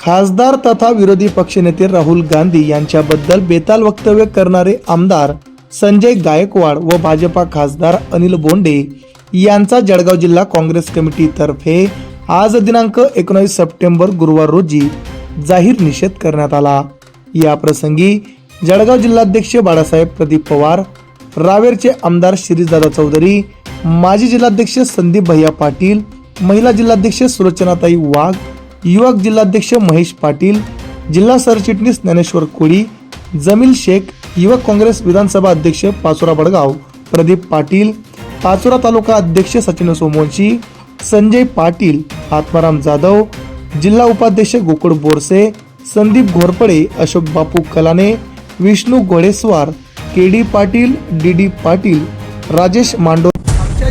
खासदार तथा विरोधी पक्षनेते राहुल गांधी यांच्याबद्दल बेताल वक्तव्य करणारे आमदार संजय गायकवाड व भाजपा खासदार अनिल बोंडे यांचा जळगाव जिल्हा काँग्रेस कमिटीतर्फे आज दिनांक एकोणीस सप्टेंबर गुरुवार रोजी जाहीर निषेध करण्यात आला. या प्रसंगी जळगाव जिल्हाध्यक्ष बाळासाहेब प्रदीप पवार रावेरचे आमदार श्रीदादा चौधरी माजी जिल्हाध्यक्ष संदीप भैया पाटील महिला जिल्हाध्यक्ष सुलोचनाताई वाघ युवक जिल्हाध्यक्ष महेश पाटील जिल्हा सरचिटणीस ज्ञानेश्वर कोळी जमील शेख युवक काँग्रेस विधानसभा अध्यक्ष पाचोरा बडगाव प्रदीप पाटील पाचोरा तालुका अध्यक्ष सचिन सोमवंशी संजय पाटील आत्माराम जाधव जिल्हा उपाध्यक्ष Gokul Borse Sandeep Ghorpade Ashok Bapu Kalane Vishnu Ghodeswar K D Patil D D Patil Rajesh Mando